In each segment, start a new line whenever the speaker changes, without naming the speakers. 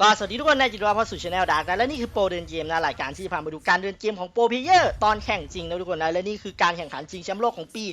ก็สวัสดีทุกคนในจิตวิทยาเข้าสู่ช anel ดาร์กนะและนี่คือโปรเดินเกมนะรายการที่พามาดูการเดินเกมของโปรเพเยอร์ตอนแข่งจริงนะทุกคนนะและนี่คือการแข่งขันชิงแชมป์โลกของปี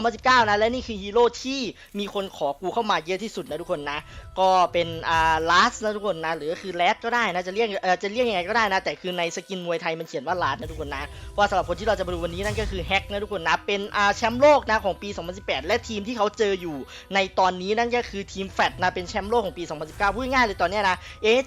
2019 นะและนี่คือฮีโร่ที่มีคนขอกูเข้ามาเยอะที่สุดนะทุกคนนะก็เป็นอ่าลาสนะทุกคนนะหรือคือแรดก็ได้นะจะเรียกเออจะเรียกยังไงก็ได้นะแต่คือในสกินมวยไทยมันเขียนว่าลาสนะทุกคนนะเพราสำหรับคนที่เราจะมาดูวันนี้นั่นก็คือแฮกนะทุกคนนะเป็นอ่าแชมป์โลกนะของปี 2018 และทีมที่เขาเจออยู่ในตอนนี้นั่นก็คือทีมแฟดนะเป็นแชมป์โลกของปี 2019พูดง่ายเลยตอนนี้ยน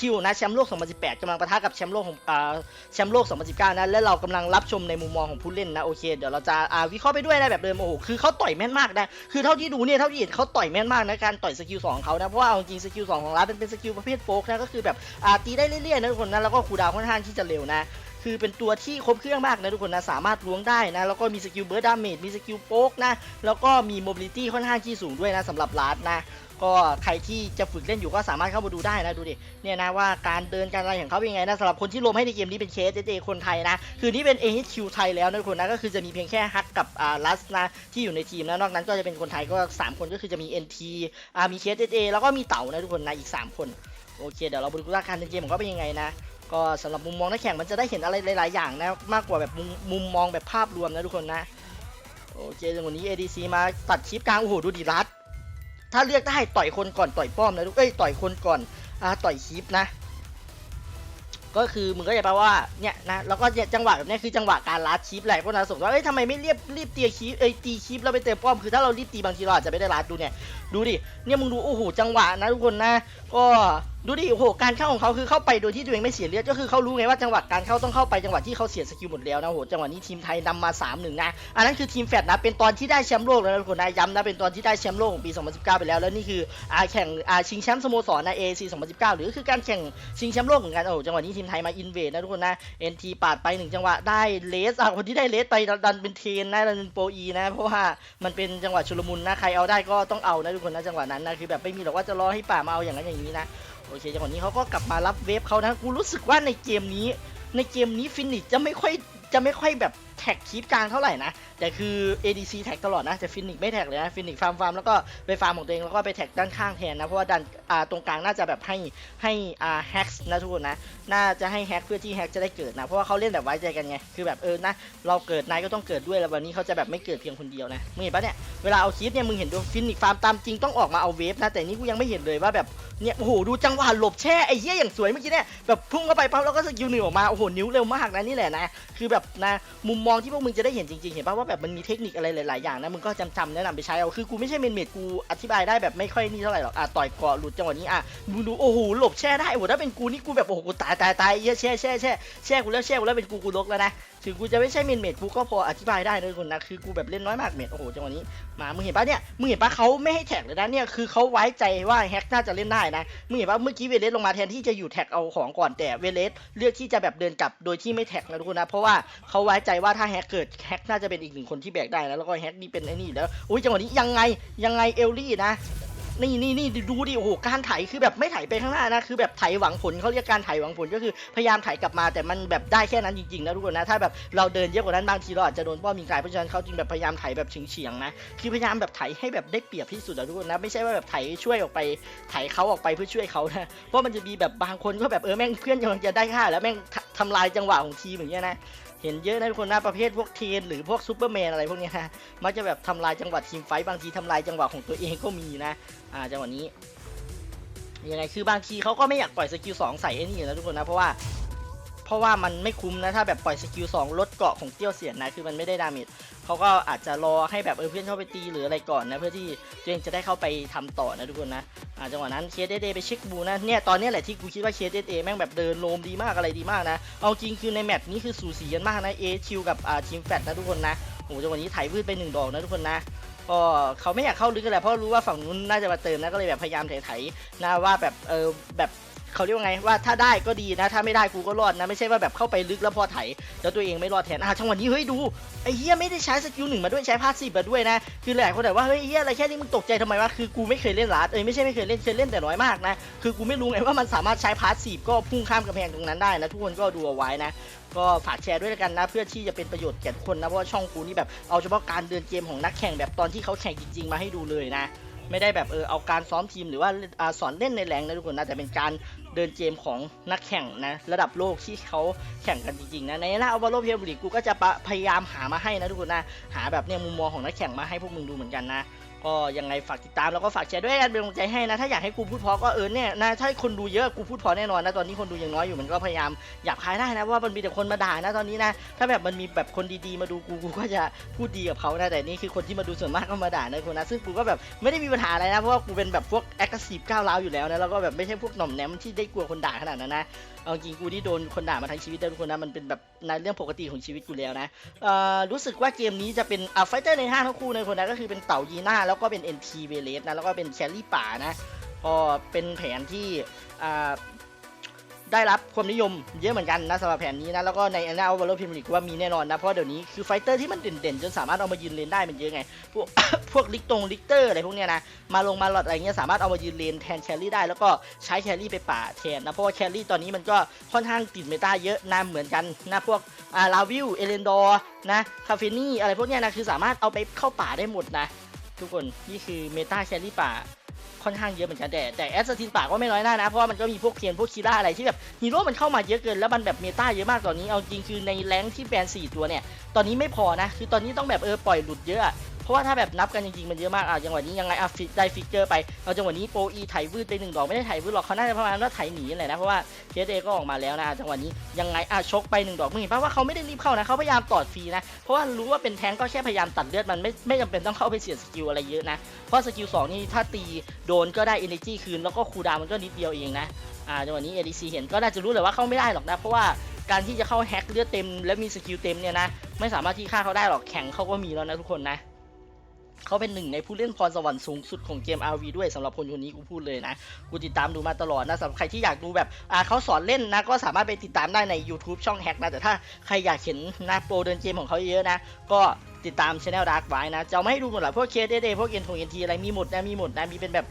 คิวนะแชมป์โลก 2018กำลังปะทะกับแชมป์โลกของอ่าแชมป์โลก 2019 นะ และเรากำลังรับชมในมุมมองของผู้เล่นนะโอเคเดี๋ยวเราจะอ่าวิเคราะห์ไปด้วยนะแบบเดิมโอ้โหคือเขาต่อยแม่นมากนะคือเท่าที่ดูเนี่ยเท่าที่เห็นเขาต่อยแม่นมากนะการต่อยสกิล2ของเขานะเพราะว่าเอาจริงสกิลสองของรัฐเป็นเป็นสกิลประเภทโฟกนะก็คือแบบอ่าตีได้เรื่อยๆนะทุกคนนะแล้วก็คูดาวค่อนข้างที่จะเร็วนะ คือเป็นตัวที่ครบเครื่องมากนะทุกคนนะสามารถล้วงได้นะแล้วก็มีสกิลเบิร์ดดาเมจมีสกิลโป๊กนะแล้วก็มีโมบิลิตี้ค่อนข้างที่สูงด้วยนะสำหรับลาดนะก็ใครที่จะฝึกเล่นอยู่ก็สามารถเข้ามาดูได้นะดูดิเนี่ยนะว่าการเดินการอะไรของเขาเป็นยังไงนะสำหรับคนที่ลงให้ในเกมนี้เป็นเคสเจคนไทยนะ คือนี่เป็น AHQ ไทยแล้วนะทุกคนนะก็คือจะมีเพียงแค่ฮักกับอ่าลัสนะที่อยู่ในทีมนะนอกนั้นก็จะเป็นคนไทยก็ 3 คนก็คือจะมี NT อ่ามีเคสเจแล้วก็มีเต๋านะทุกคนนะอีก 3 คนโอเคเดี๋ยวเราไปดูว่าการเดินเกมของเขาเป็นยังไงนะ ก็สำหรับมุมมองนักแข่งมันจะได้เห็นอะไรหลาย ๆ อย่างนะมากกว่าแบบมุมมุมมองแบบภาพรวมนะทุกคนนะโอเคจังหวะนี้ ADC มาตัดคลิปกลางโอ้โหดูดิรัดถ้าเลือกได้ต่อยคนก่อนต่อยป้อมนะลูกเอ้ยต่อยคนก่อนอ่าต่อยคลิปนะ ก็คือมึงก็จะแปลว่าเนี่ยนะแล้วก็จังหวะแบบนี้คือจังหวะการลัดคลิปแหละพวกนั้นสงสัยว่าเอ้ยทำไมไม่เรียบรีบตีคลิปเอ้ยตีคลิปแล้วไปเติมป้อมคือถ้าเรารีบตีบางทีเราอาจจะไม่ได้ลัดดูเนี่ยดูดิเนี่ยมึงดูโอ้โหจังหวะนะทุกคนนะ ก็ ดูดิโอ้โหการเข้าของเขาคือเข้าไปโดยที่ตัวเองไม่เสียเลือดก็คือเขารู้ไงว่าจังหวะการเข้าต้องเข้าไปจังหวะที่เขาเสียสกิลหมดแล้วนะโหจังหวะนี้ทีมไทยนำมา3าหนึ่งนะอันนั้นคือทีมแฟดนะเป็นตอนที่ได้แชมป์โลกแล้วนะทุกคนนะย้ำนะเป็นตอนที่ได้แชมป์โลกของปี 2019 ไปแล้วแล้วนี่คืออาแข่งอาชิงแชมป์สโมสรนะ AAC 2019 หรือคือการแข่งชิงแชมป์โลกเหมือนกันโอ้โหจังหวะนี้ทีมไทยมาอินเวดนะทุกคนนะ NT ปาดไปหนึ่งจังหวะได้เลสอะคนที่ได้เลสไปดันเป็นเทนนะดันเป็นโปรอีนะเพราะว่ามันเป็นจังหวะชุลมุนนะใครเอาได้ก็ต้องเอานะทุกคนนะจังหวะนั้นนะคือแบบไม่มีหรอกว่าจะรอให้ป่ามาเอาอย่างนั้นอย่างนี้นะ โอเคจังหวะนี้เขาก็กลับมารับเวฟเขานะกูรู้สึกว่าในเกมนี้ ในเกมนี้ฟินิชจะไม่ค่อยจะไม่ค่อยแบบ แท็กคีปกลางเท่าไหร่นะ แต่คือ ADC แท็กตลอดนะ แต่ฟินิกไม่แท็กเลยนะฟินิกฟาร์มฟาร์มแล้วก็ไปฟาร์มของตัวเองแล้วก็ไปแท็กด้านข้างแทนนะ เพราะว่าด้านตรงกลางน่าจะแบบให้ให้อ่าแฮกนะทุกคนนะ น่าจะให้แฮกเพื่อที่แฮกจะได้เกิดนะ เพราะว่าเขาเล่นแบบไว้ใจกันไง คือแบบเออนะ เราเกิดนายก็ต้องเกิดด้วยแล้ววันนี้เขาจะแบบไม่เกิดเพียงคนเดียวนะ มึงเห็นปะเนี่ย เวลาเอาคลิปเนี่ยมึงเห็นดูฟินิกฟาร์มตามจริงต้องออกมาเอาเวฟนะ แต่นี่กูยังไม่เห็นเลยว่าแบบเนี่ยโอ้โหดูจังหวะหลบแช่ไอ้เหี้ยอย่างสวยเมื่อกี้เนี่ยแบบพุ่งเข้าไปปั๊บแล้วก็สกิลหนึ่งออกมาโอ้โหนิ้วเร็วมากนะนี่แหละนะคือแบบนะมุมมองที่พวกมึงจะได้เห็นจริงๆ เห็นป่ะว่าแบบมันมีเทคนิคอะไรหลายๆอย่างนะมึงก็จำจำแนะนำไปใช้เอาคือกูไม่ใช่เมนเมดกูอธิบายได้แบบไม่ค่อยนี่เท่าไหร่หรอกอะต่อยเกาะหลุดจังหวะนี้อะมึงดูโอ้โหหลบแช่ได้โอ้โหถ้าเป็นกูนี่กูแบบโอ้โหกูตายตายตายเหี้ยแช่แช่แช่แช่กูแล้วแช่กูแล้วเป็นกูกูลกแล้วนะถึงกูจะไม่ใช่เมนเมดกูก็พออธิบายได้นะทุกคนนะคือกูแบบเล่นน้อยมากเมดโอ้โหจังหวะนี้มามึงเห็นปะเนี่ยมึงเห็นปะเขาไม่ให้แท็กเลยนะเนี่ยคือเขาไว้ใจว่าแฮกน่าจะเล่นได้นะมึงเห็นว่าเมื่อกี้เวเลสลงมาแทนที่จะอยู่แท็กเอาของก่อนแต่เวเลสเลือกที่จะแบบเดินกลับโดยที่ไม่แท็กนะทุกคนนะเพราะว่าเขาไว้ใจว่าถ้าแฮกเกิดแฮกน่าจะเป็นอีกหนึ่งคนที่แบกได้นะแล้วก็แฮกนี่เป็นไอ้นี่แล้วอุ้ยจังหวะนี้ยังไงยังไงเอลลี่นะ นี่นี่นี่ดูดิโอ้โหการไถคือแบบไม่ไถไปข้างหน้านะคือแบบไถหวังผลเขาเรียกการไถหวังผลก็คือพยายามไถกลับมาแต่มันแบบได้แค่นั้นจริงๆนะทุกคนนะถ้าแบบเราเดินเยอะกว่านั้นบางทีเราอาจจะโดนป้อมมีกลายเพราะฉะนั้นเขาจึงแบบพยายามไถแบบเฉียงๆนะคือพยายามแบบไถให้แบบได้เปรียบที่สุดนะทุกคนนะไม่ใช่ว่าแบบไถช่วยออกไปไถเขาออกไปเพื่อช่วยเขานะเพราะมันจะมีแบบบางคนก็แบบเออแม่งเพื่อนกำลังจะได้ค่าแล้วแม่งทำทำลายจังหวะของทีมอย่างเงี้ยนะ เห็นเยอะนะทุกคนนะประเภทพวกเทนหรือพวกซูเปอร์แมนอะไรพวกนี้ยนะมักจะแบบทำลายจังหวะทีมไฟบางทีทำลายจังหวะของตัวเองก็มีนะอ่าจังหวะนี้ยังไงคือบางทีเขาก็ไม่อยากปล่อยสกิลสองใส่ไอ้นี่นะทุกคนนะเพราะว่าเพราะว่ามันไม่คุ้มนะถ้าแบบปล่อยสกิลสองลดเกาะของเตี้ยวเสียนนะคือมันไม่ได้ดาเมจ เขาก็อาจจะรอให้แบบเออเพื่อนเข้าไปตีหรืออะไรก่อนนะเพื่อที่ตัวเองจะได้เข้าไปทำต่อนะทุกคนนะอ่าจังหวะนั้นเคสเดไปเช็คบูนะเนี่ยตอนนี้แหละที่กูคิดว่าเคสเดแม่งแบบเดินโลมดีมากอะไรดีมากนะเอาจริงคือในแมตช์นี้คือสูสีกันมากนะเอชิวกับอ่าทีมแฟตนะทุกคนนะโอ้โหจังหวะนี้ไถวืดไปหนึ่งดอกนะทุกคนนะก็เขาไม่อยากเข้าลึกกันแหละเพราะรู้ว่าฝั่งนู้นน่าจะมาเติมนะก็เลยแบบพยายามไถๆนะว่าแบบเออแบบ เขาเรียกว่าไงว่าถ้าได้ก็ดีนะ ถ้าไม่ได้กูก็รอดนะ ไม่ใช่ว่าแบบเข้าไปลึกแล้วพอไถแล้วตัวเองไม่รอดแทนอะจังหวะนี้เฮ้ยดูไอ้เฮียไม่ได้ใช้สกิลหนึ่งมาด้วยใช้พาสซีฟมาด้วยนะคือหลายคนแบบว่าเฮ้ยเฮียอะไรแค่นี้มึงตกใจทำไมวะคือกูไม่เคยเล่นลาดเอ้ยไม่ใช่ไม่เคยเล่นเคยเล่นแต่น้อยมากนะคือกูไม่รู้ไงว่ามันสามารถใช้พาสซีฟก็พุ่งข้ามกำแพงตรงนั้นได้นะทุกคนก็ดูเอาไว้นะก็ฝากแชร์ด้วยกันนะ เพื่อที่จะเป็นประโยชน์แก่ทุกคนนะเพราะว่าช่องกูนี่แบบเอาเฉพาะการเดินเกมของนักแข่งแบบตอนที่เขาแข่งจริงๆมาให้ดูเลยนะ ไม่ได้แบบเออเอาการซ้อมทีมหรือว่าสอนเล่นในแรงนะทุกคนนะแต่เป็นการเดินเกมของนักแข่งนะระดับโลกที่เขาแข่งกันจริงๆนะในหน้าอัลวาโลเพียบุรีกูก็จะพยายามหามาให้นะทุกคนนะหาแบบเนี่ยมุมมองของนักแข่งมาให้พวกมึงดูเหมือนกันนะก็ยังไงฝากติดตามแล้วก็ฝากแชร์ด้วยกันเป็นกำลังใจให้นะ ถ้าอยากให้กูพูดพราะก็เออเนี่ยนะถ้าคนดูเยอะกูพูดพราะแน่นอนนะตอนนี้คนดูยังน้อยอยู่มันก็พยายามอยากคายได้นะเพราะว่ามันมีแต่คนมาด่านะตอนนี้นะถ้าแบบมันมีแบบคนดีๆมาดูกูกูก็จะพูดดีกับเขานะแต่นี่คือคนที่มาดูส่วนมากก็มาด่านะคนนะซึ่งกูก็แบบไม่ได้มีปัญหาอะไรนะเพราะว่ากูเป็นแบบพวกแอคทีฟก้าวร้าวอยู่แล้วนะแล้วก็แบบไม่ใช่พวกหน่อมแนมที่ได้กลัวคนด่าขนาดนั้นนะเอาจริงกูที่โดนคนด่ามาทั้งชีวิตได้ทุกคนนะมันเป็นแบบในเรื่องปกติของชีวิตกูแล้วนะเอ่อรู้สึกว่าเกมนี้จะเป็นอ่าไฟเตอร์ในห้าทั้งคู่ในคนนั้นก็คือเป็นเต่ายีน่าแล้วก็เป็น NT เวเลสนะแล้วก็เป็นแคลรี่ป่านะก็เป็นแผนที่อ่า ได้รับความนิยมเยอะเหมือนกันนะสำหรับแผนนี้นะแล้วก็ในอันนาอัลวาโลพิมลิกว่ามีแน่นอนนะเพราะเดี๋ยวนี้คือไฟเตอร์ที่มันเด่นๆจนสามารถเอามายืนเลนได้มันเยอะไงพวกพวกลิกตรงลิกเตอร์อะไรพวกเนี้ยนะมาลงมาหลอดอะไรเงี้ยสามารถเอามายืนเลนแทนแครี่ได้ แล้วก็ใช้แครี่ไปป่าแทนนะเพราะว่าแครี่ตอนนี้มันก็ค่อนข้างติดเมตาเยอะนะเหมือนกันนะพวกอ่าลาวิลเอเลนดอร์นะคาเฟนี่อะไรพวกเนี้ยนะคือสามารถเอาไปเข้าป่าได้หมดนะทุกคนนี่คือเมตาแครี่ป่า ค่อนข้างเยอะเหมือนกันแต่แต่แอสซัสซินป่าก็ไม่น้อยหน้านะ เพราะว่ามันก็มีพวกเพียนพวกคีร่าอะไรที่แบบฮีโร่มันเข้ามาเยอะเกินแล้วมันแบบเมตาเยอะมากตอนนี้เอาจริงคือในแรงที่แบนสี่ตัวเนี่ยตอนนี้ไม่พอนะคือตอนนี้ต้องแบบเออปล่อยหลุดเยอะ ราะว่าถ้าแบบนับกันจริงๆมันเยอะมากอะจังหวะนี้ยังไงอะฟิได้ฟิกเกอร์ไปเอาจังหวะนี้โปรอีไถวืดไปหนึ่งดอกไม่ได้ไถวืดหรอกเขาน่าจะประมาณว่าไถหนีแหละนะเพราะว่าเคสเอก็ออกมาแล้วนะจังหวะนี้ยังไงอะชกไปหนึ่งดอกมึงเห็นปะว่าเขาไม่ได้รีบเข้านะเขาพยายามตอดฟรีนะเพราะว่ารู้ว่าเป็นแทงก็แค่พยายามตัดเลือดมันไม่ไม่จำเป็นต้องเข้าไปเสียสกิลอะไรเยอะนะเพราะสกิลสองนี่ถ้าตีโดนก็ได้ energy คืนแล้วก็คูดาวมันก็นิดเดียวเองนะอ่าจังหวะนี้ ADC เห็นก็น่าจะรู้เลยว่าเข้าไม่ได้หรอกนะเพราะว่าการที่จะเข้าแฮกเลือดเต็ม และมีสกิลเต็มเนี่ยนะไม่สามารถที่ฆ่าเขาได้หรอกแข่งเขาก็มีแล้วนะทุกคนนะ เขาเป็นหนึ่งในผู้เล่นพรสวรรค์สูงสุดของเกม RV ด้วยสำหรับคนคนนี้กูพูดเลยนะ กูติดตามดูมาตลอดนะสำหรับใครที่อยากดูแบบอ่าเขาสอนเล่นนะก็สามารถไปติดตามได้ใน YouTube ช่องแฮกนะแต่ถ้าใครอยากเห็นนะโปรเดินเกมของเขาเยอะนะ ก็ติดตามช anel Dark ไว้นะจะเอามาให้ดูหมดหละพวกเคสเดพวกเอ็นทงเอ็นทีอะไรมีหมดนะมีหมดนะมีเป็นแบบ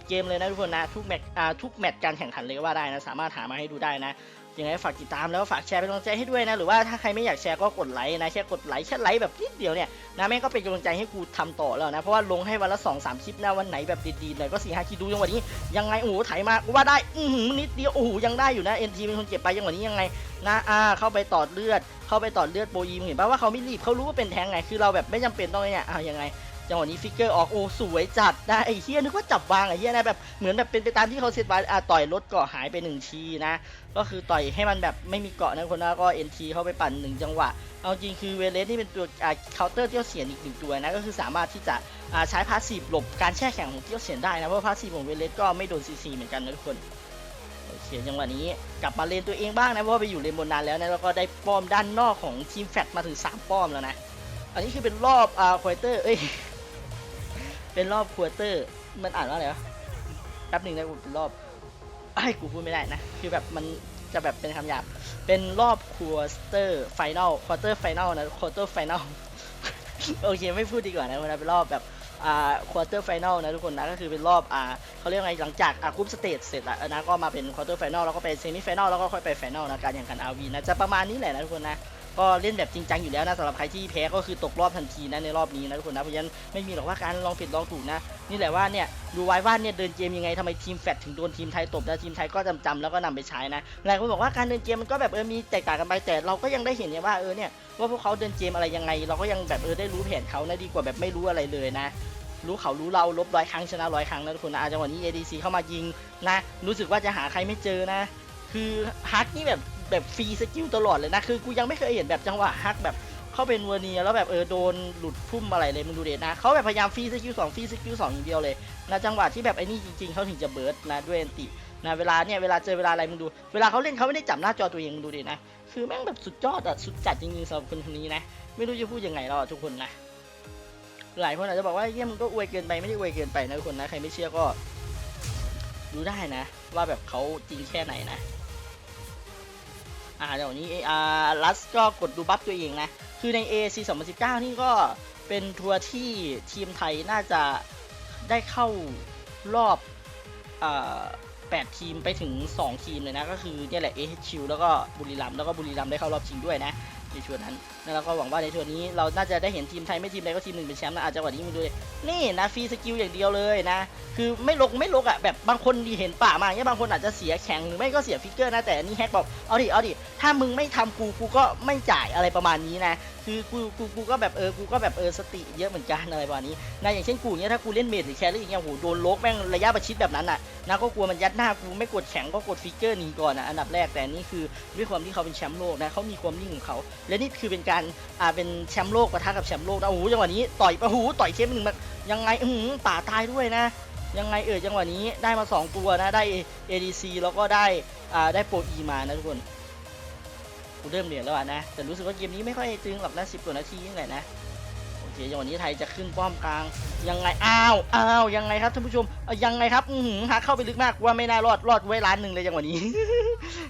30-40 เกมเลยนะทุกคนนะทุกแมตช์ทุกแมตช์การแข่งขันเลยก็ว่าได้นะสามารถหามาให้ดูได้นะ ยังไงฝากติดตามแล้วฝากแชร์เป็นกำลังใจให้ด้วยนะ หรือว่าถ้าใครไม่อยากแชร์ก็กดไลค์นะแค่กดไลค์แค่ไลค์แบบนิดเดียวเนี่ยนะแม่งก็เป็นกำลังใจให้กูทำต่อแล้วนะ เพราะว่าลงให้วันละ2อสคลิปนะวันไหนแบบดีๆหน่อยก็สี่ห้าคลิปดูยังวันนี้ยังไงโอ้โหไถมากูว่าได้อือหือนิดเดียวโอ้โหยังได้อยู่นะเอ็นทีเป็นคนเก็บไปยังวันนี้ยังไงนะอ่าเข้าไปตอดเลือด เข้าไปตอดเลือดโบยีมเห็นป่ะว่าเขาไม่รีบเขารู้ว่าเป็นแทงไงคือเราแบบไม่จำเป็นต้องเนี่ยอ่ายังไง จังหวะนี้ฟิกเกอร์ออกโอ้สวยจัดนะไอ้เฮียนึกว่าจับวางไอ้เฮียนะแบบเหมือนแบบเป็นไปตามที่เขาเซตไว้อะต่อยรถเกาะหายไปหนึ่งทีนะก็คือต่อยให้มันแบบไม่มีเกาะนะคนนะก็เอ็นทีเข้าไปปั่นหนึ่งจังหวะเอาจริงคือเวเลสนี่เป็นตัวอ่าเคาน์เตอร์เที่ยวเสียนอีกหนึ่งตัวนะก็คือสามารถที่จะอ่าใช้พาสซีฟหลบการแช่แข็งของเที่ยวเสียนได้นะเพราะพาสซีฟของเวเลสก็ไม่โดนซีซีเหมือนกันนะทุกคนโอเคจังหวะนี้กลับมาเลนตัวเองบ้างนะเพราะว่าไปอยู่เลนบนนานแล้วนะแล้วก็ได้ป้อมด้านนอกของทีมแฟตมาถึงสามป้อมแล้วนะอันนี้คือเป็นรอบอ่าควอเตอร์เอ้ย เป็นรอบควอเตอร์ มันอ่านว่าอะไรวะแป๊บหนึ่งนะกูเป็นรอบไอ้กูพูดไม่ได้นะ คือแบบมันจะแบบเป็นคำหยาบ เป็นรอบควอเตอร์ไฟแนลควอเตอร์ไฟแนลนะควอเตอร์ไฟแนลโอเคไม่พูดดีกว่านะวันนี้เป็นรอบแบบอ่าควอเตอร์ไฟแนลนะทุกคนนะก็คือเป็นรอบอ่าเขาเรียกไงหลังจากอ่ากรุ๊ปสเตจเสร็จแล้วนะก็มาเป็นควอเตอร์ไฟแนลแล้วก็ไปเซมิไฟแนลแล้วก็ค่อยไปไฟแนลนะการแข่งขันอาวีนะจะประมาณนี้แหละนะทุกคนนะ ก็เล่นแบบจริงจังอยู่แล้วนะสำหรับใครที่แพ้ก็คือตกรอบทันทีนะในรอบนี้นะทุกคนนะเพราะฉะนั้นไม่มีหรอกว่าการลองผิดลองถูกนะ นี่แหละว่าเนี่ยดูไว้ว่าเนี่ยเดินเกมยังไงทำไมทีมแฟตถึงโดนทีมไทยตบนะทีมไทยก็จำจำๆแล้วก็นำไปใช้นะหลายคนบอกว่าการเดินเกมมันก็แบบเออมีแตกต่างกันไปแต่เราก็ยังได้เห็นเนี่ยว่าเออเนี่ยว่าพวกเขาเดินเกมอะไรยังไง เราก็ยังแบบเออได้รู้แผนเขานะดีกว่าแบบไม่รู้อะไรเลยนะรู้เขารู้เราลบร้อยครั้งชนะร้อยครั้งนะทุกคนนะจังหวะนี้ ADC เข้ามายิงนะ รู้สึกว่าจะหาใครไม่เจอนะ คือฮักนี่แบบ แบบฟรีสกิลตลอดเลยนะ คือกูยังไม่เคยเห็นแบบจังหวะฮักแบบเข้าเป็นเวอร์เนียแล้วแบบเออโดนหลุดพุ่มอะไรเลยมึงดูเด็ดนะเขาแบบพยายามฟรีสกิลสองฟรีสกิลสองอย่างเดียวเลยนะจังหวะที่แบบไอ้นี่จริงๆเขาถึงจะเบิร์ดนะด้วยแอนตินะเวลาเนี่ยเวลาเจอเวลาอะไรมึงดู เวลาเขาเล่นเขาไม่ได้จับหน้าจอตัวเองมึงดูดินะ คือแม่งแบบสุดยอดอะสุดจัดจริงๆสำหรับคนคนนี้นะ ไม่รู้จะพูดยังไงแล้วอะทุกคนนะ หลายคนอาจจะบอกว่าเยี่ยมงก็อวยเกินไปไม่ได้อวยเกินไปนะทุกคนนะใครไม่เชื่อก็ดูได้นะ ว่าแบบเขาจริงแค่ไหนนะ อ่าเดี๋ยวนี้อ่าลัสก็กดดูบัฟตัวเองนะ คือใน AAC 2019 นี่ก็เป็นทัวร์ที่ทีมไทยน่าจะได้เข้ารอบอ่า8ทีมไปถึง 2 ทีมเลยนะ ก็คือเนี่ยแหละ AHQ แล้วก็บุรีรัมย์แล้วก็บุรีรัมย์ได้เข้ารอบชิงด้วยนะ ในช่วงนั้นแล้วก็หวังว่าในช่วงนี้เราน่าจะได้เห็นทีมไทยไม่ทีมใดก็ทีมหนึ่งเป็นแชมป์นะอาจจะกว่านี้มึงดูเลยนี่นะฟรีสกิลอย่างเดียวเลยนะ คือไม่ลกไม่ลกอะแบบบางคนดีเห็นป่ามาย่างเงี้ยบางคนอาจจะเสียแข็งหรือไม่ก็เสียฟิกเกอร์นะแต่นนี่แฮกบอกเอาดิเอาดิถ้ามึงไม่ทำกูกูก็ไม่จ่ายอะไรประมาณนี้นะ คือกูกูกูก็แบบเออกูก็แบบเออสติเยอะเหมือนกันอะไรประมาณนี้นะอย่างเช่นกูเนี้ยถ้ากูเล่นเมดหรือแครี่อย่างเงี้ยโหโดนโลกแม่งระยะประชิดแบบนั้นอะนะก็กลัวมันยัดหน้ากูไม่กดแข็งก็กดฟิกเกอร์หนีก่อนอะอันดับแรกแต่นี่คือด้วยความที่เขาเป็นแชมป์โลกนะเขามีความนิ่งของเขาและนี่คือเป็นการอ่าเป็นแชมป์โลกปะทะกับแชมป์โลกนะโอ้โหจังหวะนี้ต่อยปะหูต่อยเชฟหนึ่งแบบยังไงอือหือป่าตายด้วยนะยังไงเออจังหวะนี้ได้มา 2 ตัวนะได้ ADC แล้วก็ได้อ่าได้โปรอีมานะทุกคน กูเริ่มเหนื่อยแล้วอะนะ แต่รู้สึกว่าเกมนี้ไม่ค่อยตึงหรอกนะสิบกว่านาทีนี่แหละนะ จังหวะนี้ไทยจะขึ้นป้อมกลางยังไงอ้าวอ้าวยังไงครับท่านผู้ชมยังไงครับอือหือหาเข้าไปลึกมากว่าไม่น่ารอดรอดไว้ล้านหนึ่งเลยจังหวะนี้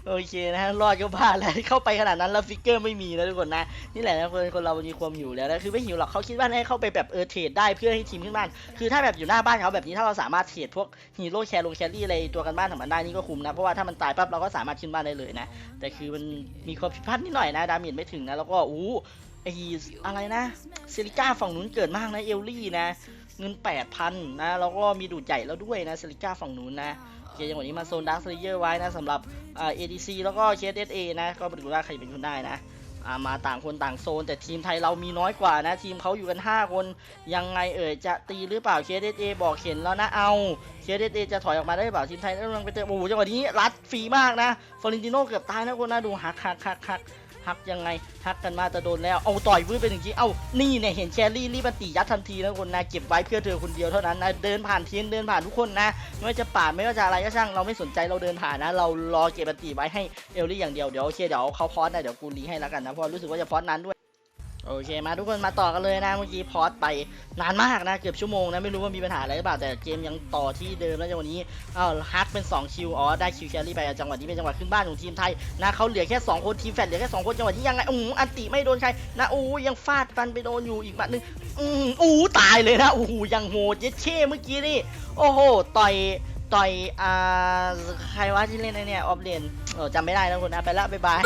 โอเคนะฮะรอดก็บ้าแล้วเข้าไปขนาดนั้นแล้วฟิกเกอร์ไม่มีนะทุกคนนะนี่แหละนะคนคนเรามีความหิวแล้วนะคือไม่หิวหรอกเขาคิดว่าให้เข้าไปแบบเออเทรดได้เพื่อให้ทีมขึ้นบ้าน คือถ้าแบบอยู่หน้าบ้านเขาแบบนี้ถ้าเราสามารถเทรดพวกฮีโร่แคร์ลงแครี่อะไรตัวกันบ้านของมันได้นี่ก็คุ้มนะเพราะว่าถ้ามันตายปั๊บเราก็สามารถขึ้นบ้านได้เลยนะแต่คือมันมีความผิดพลาดนิดหน่อยนะดาเมจไม่ถึงนะแล้วก็อู้ ไออะไรนะเซริก้าฝั่งนู้นเกิดมากนะเอลลี่นะ เงิน 8,000 นะแล้วก็มีดูดใหญ่แล้วด้วยนะเซริก้าฝั่งนู้นนะโอเคอย่างวันนี้มาโซนดาร์คเลเยอร์ไว้นะสำหรับเอ่า ADC แล้วก็ KSA นะ ก็ไปดูว่าใครเป็นคนได้นะมาต่างคนต่างโซน แต่ทีมไทยเรามีน้อยกว่านะ ทีมเขาอยู่กัน 5 คนยังไงเอ่ยจะตีหรือเปล่า KSA บอกเห็นแล้วนะเอา KSA จะถอยออกมาได้หรือเปล่าทีมไทยกำลังไปเจอโอ้โหจังหวะนี้รัดฟรีมากนะฟอรินติโนเกือบตายนะคนนะดูหักหักหักหัก ฮักยังไงฮักกันมาจะโดนแล้วเอาต่อยวืดไปหนึ่งทีเอานี่เนี่ยเห็นแชรี่รีบมันตียัดทันทีนะคนนะเก็บไว้เพื่อเธอคนเดียวเท่านั้นนะเดินผ่านทีนเดินผ่านทุกคนนะไม่ว่าจะป่าดไม่ว่าจะอะไรก็ช่างเราไม่สนใจเราเดินผ่านนะ เรารอเก็บมันตีไว้ให้เอลลี่อย่างเดียวเดี๋ยวโอเคเดี๋ยวเขาพอสนะเดี๋ยวกูรีให้แล้วกันนะเพราะรู้สึกว่าจะพอสนั้นด้วย โอเคมาทุกคนมาต่อกันเลยนะเมื่อกี้พอสไปนานมากนะเกือบชั่วโมงนะไม่รู้ว่ามีปัญหาอะไรหรือเปล่าแต่เกมยังต่อที่เดิมแล้วจังหวะนี้อ้าวฮักเป็น2คิวอ๋อได้คิวแครี่ไปจังหวะนี้เป็นจังหวะขึ้นบ้านของทีมไทยนะเขาเหลือแค่ 2 คนทีมแฟดเหลือแค่2คนจังหวะนี้ยังไงอู้อันติไม่โดนใครนะอู้ยังฟาดฟันไปโดนอยู่อีกบัดหนึงอืออู้ตายเลยนะอู้ยังโหดเย็ดเช่เมื่อกี้นี่โอ้โหต่อยต่อยอ่าใครวะที่เล่นไอเนี่ยออฟเลนจำไม่ได้นะคนนะไปละบ๊ายบาย